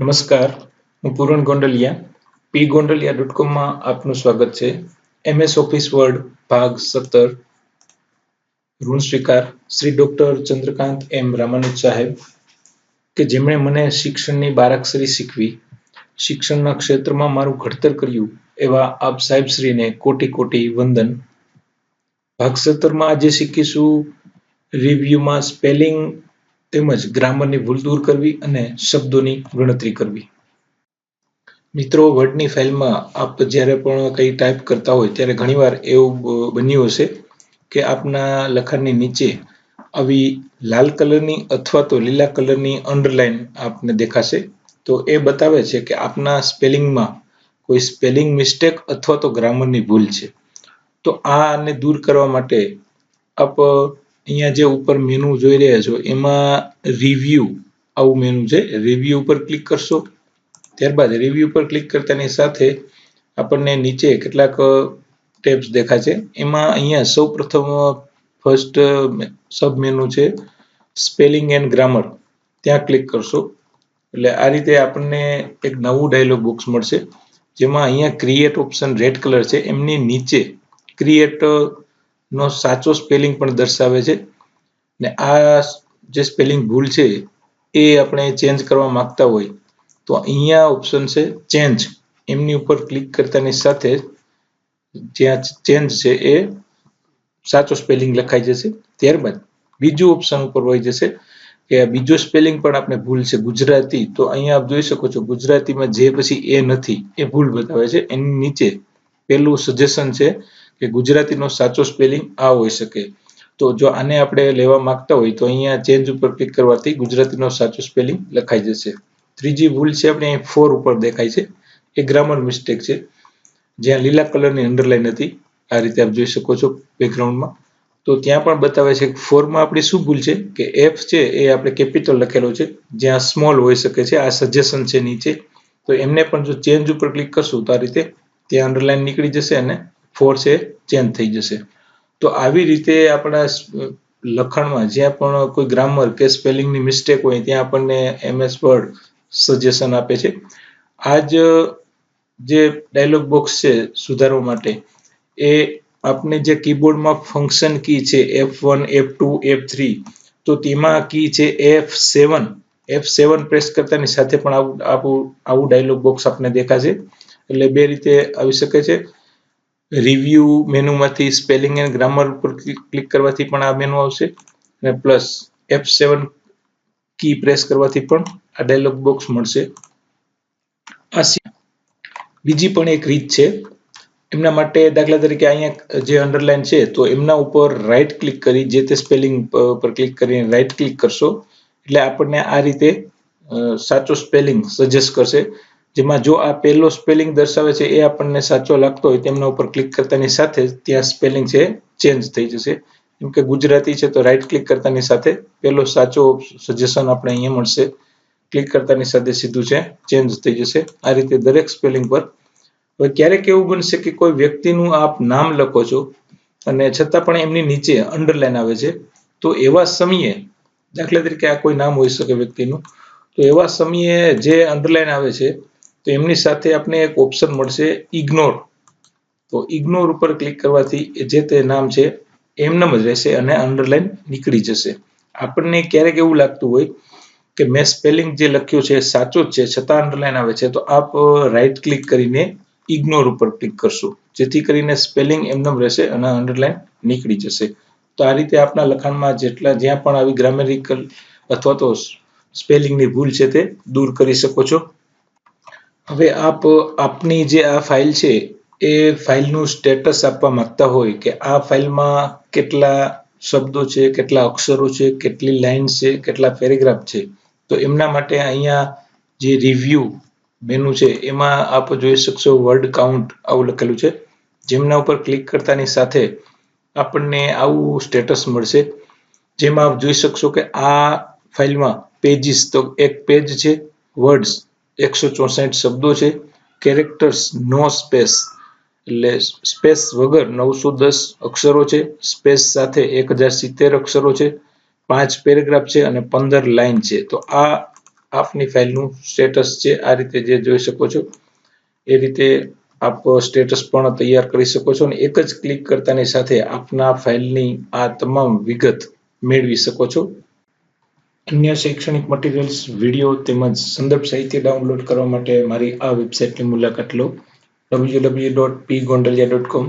નમસ્કાર, હું Puran Gondaliya P Gondaliya dot કોમમાં આપનું સ્વાગત છે. એમએસ ઓફિસ વર્ડ ભાગ સત્તર. ઋણ સ્વીકાર શ્રી ડોક્ટર ચંદ્રકાંત એમ રામાનુજ સાહેબ કે જેમણે મને શિક્ષણની બારાક્ષરી શીખવી. શિક્ષણના ક્ષેત્રમાં મારું ઘડતર કર્યું એવા આપ સાહેબશ્રીને કોટી કોટી વંદન. ભાગ સત્તરમાં આજે શીખીશું રિવ્યુમાં સ્પેલિંગ તેમજ ગ્રામરની ભૂલ દૂર કરવી અને શબ્દોની ગણતરી કરવી. મિત્રો, વર્ડની ફાઇલમાં આપ જ્યારે પણ કંઈ ટાઈપ કરતા હોય, ત્યારે ઘણીવાર એવું બન્યું હશે કે આપના લખાણની નીચે આવી લાલ કલરની અથવા તો લીલા કલરની અંડરલાઇન આપને દેખાશે. તો એ બતાવે છે કે આપના સ્પેલિંગમાં કોઈ સ્પેલિંગ મિસ્ટેક અથવા તો ગ્રામરની ભૂલ છે. તો આને દૂર કરવા માટે આપ અહીંયા જે ઉપર મેનુ જોઈ રહ્યા છો, એમાં રિવ્યુ આવું મેનુ છે. રિવ્યુ ઉપર ક્લિક કરશો, ત્યારબાદ રિવ્યુ પર ક્લિક કરતાની સાથે આપણને નીચે કેટલાક ટેબ્સ દેખાશે એમાં અહીંયા સૌ પ્રથમ ફર્સ્ટ સબ મેનુ છે સ્પેલિંગ એન્ડ ગ્રામર ત્યાં ક્લિક કરશો. એટલે આ રીતે આપણને એક નવું ડાયલોગ બોક્સ મળશે, જેમાં અહીંયા ક્રિએટ ઓપ્શન રેડ કલર છે. એમની નીચે ક્રિએટ નો સાચો સ્પેલિંગ પણ દર્શાવે છે. ને આ જે સ્પેલિંગ ભૂલ છે, એ આપણે ચેન્જ કરવા માંગતા હોય, તો અહીંયા ઓપ્શન છે ચેન્જ. એમની ઉપર ક્લિક કરતાની સાથે જ્યાં ચેન્જ છે એ સાચો સ્પેલિંગ લખાઈ જશે. ત્યારબાદ બીજું ઓપ્શન ઉપર હોય જશે કે બીજો સ્પેલિંગ પણ આપણે ભૂલ છે ગુજરાતી, તો અહીંયા આપ જોઈ શકો છો ગુજરાતીમાં જે પછી એ નથી, એ ભૂલ બતાવે છે. એની નીચે પેલું સજેશન છે કે ગુજરાતીનો સાચો સ્પેલિંગ આ હોઈ શકે. તો જો આને આપણે લેવા માંગતા હોય તો અહીંયા ચેન્જ ઉપર ક્લિક કરવાથી ગુજરાતીનો સાચો સ્પેલિંગ લખાઈ જશે. ત્રીજી ભૂલ છે આપણે ફોર ઉપર દેખાય છે. એ ગ્રામર મિસ્ટેક છે. જ્યાં લીલા કલરની અંડરલાઈન હતી. આ રીતે આપ જોઈ શકો છો બેકગ્રાઉન્ડમાં તો ત્યાં પણ બતાવે છે ફોરમાં આપણી શું ભૂલ છે? કે એફ છે એ આપણે કેપિટલ લખેલો છે. જ્યાં સ્મોલ હોઈ શકે છે. આ સજેશન છે નીચે. તો એમને પણ જો ચેન્જ ઉપર ક્લિક કરશું તો આ રીતે ત્યાં અંડરલાઈન નીકળી જશે અને ફોર એ ચેન્જ થઈ જશે. તો આવી રીતે આપણા લખાણમાં જ્યાં પણ કોઈ ગ્રામર કે સ્પેલિંગની મિસ્ટેક હોય ત્યાં આપણને એમએસ વર્ડ સજેશન આપે છે. આ જ જે ડાયલોગ બોક્સ છે સુધારવા માટે, એ આપણે જે કીબોર્ડમાં ફંક્શન કી છે F one F two F three તો તેમાં કી છે F seven F seven press કરતાની સાથે પણ આવું આવું આવું ડાયલોગ બોક્સ આપણને દેખાશે. એટલે બે રીતે આવી શકે છે. રિવ્યુ મેનુમાંથી સ્પેલિંગ એન્ડ ગ્રામર ઉપર ક્લિક કરવાથી પણ આ મેનુ આવશે. અને plus F seven key press કરવાથી પણ આ ડાયલોગ બોક્સ મળશે. આ બીજી પણ એક રીત છે. એમના માટે દાખલા તરીકે અહીંયા જે અંડરલાઇન છે, તો એમના ઉપર રાઈટ ક્લિક કરી, જે તે સ્પેલિંગ પર ક્લિક કરીને રાઈટ ક્લિક કરશો. એટલે આપણને આ રીતે સાચો સ્પેલિંગ સજેસ્ટ કરશે. જેમાં જો આ પહેલો સ્પેલિંગ દર્શાવે છે એ આપણને સાચો લાગતો હોય, તેમના ઉપર ક્લિક કરતાની સાથે ત્યાં સ્પેલિંગ છે ચેન્જ થઈ જશે. કેમ કે ગુજરાતી છે તો રાઈટ ક્લિક કરતાની સાથે પહેલો સાચો સજેશન આપણે અહીંયા મળશે. ક્લિક કરતાની સાથે સીધું છે ચેન્જ થઈ જશે. આ રીતે દરેક સ્પેલિંગ પર. હવે ક્યારેક એવું બનશે કે કોઈ વ્યક્તિનું આપ નામ લખો છો અને છતાં પણ એમની નીચે અંડરલાઈન આવે છે, તો એવા સમયે દાખલા તરીકે આ કોઈ નામ હોઈ શકે વ્યક્તિનું, તો એવા સમયે જે અંડરલાઈન આવે છે તો એમની સાથે આપણે એક ઓપ્શન મળશે ઇગ્નોર તો ઇગ્નોર ઉપર ક્લિક કરવાથી જે તે નામ છે એમનામ જ રહેશે અને અંડરલાઈન નીકળી જશે. આપણને ક્યારેક એવું લાગતું હોય કે મેં સ્પેલિંગ જે લખ્યું છે સાચું જ છે, છતાં અંડરલાઈન આવે છે, તો આપ રાઈટ ક્લિક કરીને ઇગ્નોર ઉપર ક્લિક કરશો. જેથી કરીને સ્પેલિંગ એમનામ રહેશે અને અંડરલાઈન નીકળી જશે. તો આ રીતે આપના લખાણમાં જેટલા જ્યાં પણ આવી ગ્રામેરિકલ અથવા તો સ્પેલિંગની ભૂલ છે તે દૂર કરી શકો છો. હવે આપ, આપની જે આ ફાઇલ છે, એ ફાઇલનું સ્ટેટસ આપવા માંગતા હોય કે આ ફાઇલમાં કેટલા શબ્દો છે, કેટલા અક્ષરો છે, કેટલી લાઇન છે, કેટલા પેરેગ્રાફ છે, તો એમના માટે અહીંયા જે રિવ્યૂ મેનુ છે, એમાં આપ જોઈ શકશો વર્ડ કાઉન્ટ આવું લખેલું છે, જેમના ઉપર ક્લિક કરતાની સાથે આપણને આવું સ્ટેટસ મળશે, જેમાં આપ જોઈ શકશો કે આ ફાઇલમાં પેજીસ, તો એક પેજ છે, વર્ડ્સ એકસો ચોસઠ શબ્દો છે. કેરેક્ટર્સ નો સ્પેસ એટલે સ્પેસ વગર નવસો દસ અક્ષરો છે. સ્પેસ સાથે એક હજાર સિત્તેર અક્ષરો છે. પાંચ પેરેગ્રાફ છે અને પંદર લાઈન છે. તો આ આપની ફાઇલનું સ્ટેટસ છે. આ રીતે જે જોઈ શકો છો. એ રીતે આપ સ્ટેટસ પણ તૈયાર કરી શકો છો અને એક જ ક્લિક કરતાની સાથે આપના ફાઇલની આ તમામ વિગત મેળવી શકો છો. અન્ય શૈક્ષણિક મટીરિયલ્સ વીડિયો તેમજ સંદર્ભ સાહિત્ય ડાઉનલોડ કરવા માટે મારી આ વેબસાઇટની મુલાકાત લો. www.pgondaliya.com